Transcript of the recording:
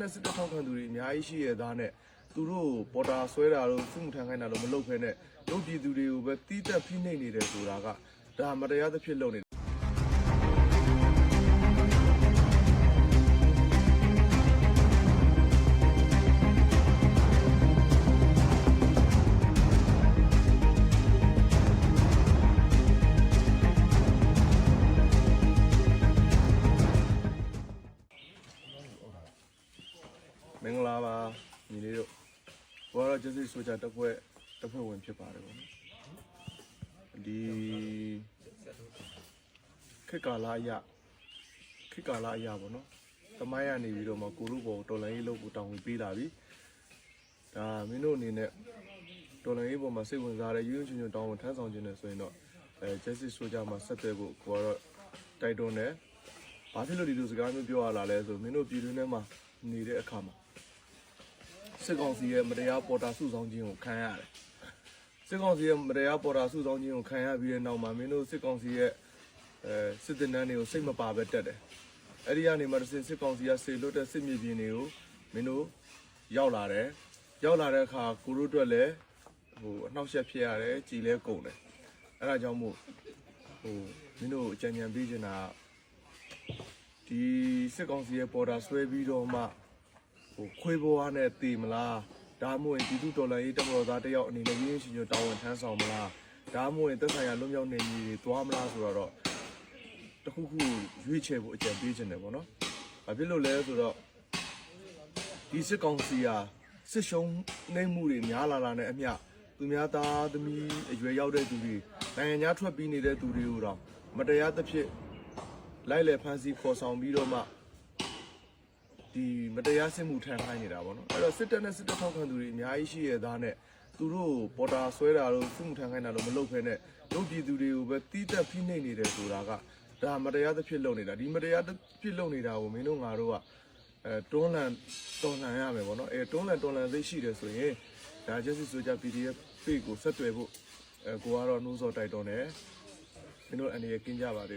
တပ်နဲ့စစ်တပ်ထောက်ခံသူတွေအများကြီးရှိရသားနဲ့သူတို့ပေါ်တာဆွဲတာလို့စစ်မှုထမ်းခိုင်းတာလို့မလုပ်ဖဲနဲ့ရုပ်ပြည်သူတွေကိုပဲတီးတက်ဖိနှိပ်နေတယ်ဆိုတာကဒါမတရားသဖြင့်လုပ်နေ င်္ဂလာပါညီလေးတို့ဘောရကျစစ်ဆိုကြတက်ဖွဲ့တက်ဖွဲ့ဝင်ဖြစ်ပါတယ်ဗောနော်ဒီခေတ်ကာလအရခေတ်ကာလအရဗောနော်တမိုင်းရနေပြီးတော့မှကိုလူဘောတော်လိုင်းရေးလုပ်ဖို့တောင်းဝင်ပေးလာပြီဒါမင်းတို့အနေနဲ့တော်လိုင်းရေးပေါ်မှာစိတ်ဝင်စားတဲ့ရွံ့ချွန်ချွန်တောင်းဝင်ထမ်းဆောင်ခြင်းနဲ့ဆိုရင်တော့အဲကျစစ်ဆိုကြမှာဆက်သွယ်ဖို့ကိုကတော့တိုက်တွန်းတယ်ဘာဖြစ်လို့ဒီလိုစကားမျိုးပြောရလာလဲဆိုမင်းတို့ပြည်တွင်းထဲမှာနေတဲ့အခါမှာ စစ်ကောင်စီရဲ့မတရားပေါ်တာစုဆောင်ခြင်းကိုခံရတယ်။စစ်ကောင်စီရဲ့မတရားပေါ်တာစုဆောင်ခြင်းကိုခံရပြီးတဲ့နောက်မှာမင်းတို့စစ်ကောင်စီရဲ့အဲစစ်တပ်နန်းတွေကိုစိတ်မပါပဲတက်တယ်။အဲ့ဒီကနေမှတစ်စင်စစ်ကောင်စီကစေလွတ်တဲ့စစ်မြေပြင်တွေကိုမင်းတို့ရောက်လာတယ်။ရောက်လာတဲ့အခါကိုတို့အတွက်လည်းဟိုအနှောက်အယှက်ဖြစ်ရတယ်၊ကြည်လဲကုန်တယ်။အဲ့ဒါကြောင့်မို့ဟိုမင်းတို့အကြံဉာဏ်ပေးချင်တာကဒီစစ်ကောင်စီရဲ့ပေါ်တာဆွဲပြီးတော့မှ ဟိုခွေးဘွားနဲ့တည်မလားဒါမှမဟုတ်ရင်ပြည်သူတော်လှန်ရေးတပ်မတော်သားတယောက်အနေနဲ့ရင်းရင်းရှင်ရှင်တာဝန်ထမ်းဆောင်မလားဒါမှမဟုတ်ရင်သက်ဆိုင်ရာလွတ်မြောက်နေကြီးတွေသွားမလားဆိုတော့တခုခုရွေးချယ်ဖို့အကြံပေးခြင်းတယ်ပေါ့နော်။ဘာဖြစ်လို့လဲဆိုတော့ဒီစစ်ကောင်စီဟာစစ်ရှုံးနေမှုတွေများလာတာနဲ့အမျှသူများသားသမီးအရွယ်ရောက်တဲ့သူတွေနိုင်ငံခြားထွက်ပြီးနေတဲ့သူတွေကိုတော့မတရားသဖြင့်လိုက်လေဖမ်းဆီးခေါ်ဆောင်ပြီးတော့မှ ဒီမတရားစစ်မှုထမ်းခိုင်းနေတာပေါ့နော်အဲ့တော့စစ်တပ်နဲ့စစ်တပ်ထောက်ခံသူတွေအများကြီးရှိရသားနဲ့သူတို့ပေါ်တာဆွဲတာလို့စစ်မှုထမ်းခိုင်းတာလို့မလုပ်ဖဲနဲ့ရုပ်ပြည်သူတွေကိုပဲတီးတက်ဖိနှိပ်နေတယ်ဆိုတာကဒါမတရားသဖြင့်လုပ်နေတာဒီမတရားသဖြင့်လုပ်နေတာကိုမင်းတို့ငါတို့ကအဲတွန်းလှန်တွန်းလှန်ရမယ်ပေါ့နော်အဲတွန်းလှန်တွန်းလှန်သိရှိတယ်ဆိုရင်ဒါကျစစ်ဆိုကြ PDF page ကိုဆက်သွယ်ဖို့အဲကိုကတော့နှိုးစော်တိုက်တွန်းတယ်မင်းတို့အနေနဲ့ကင်းကြပါသေး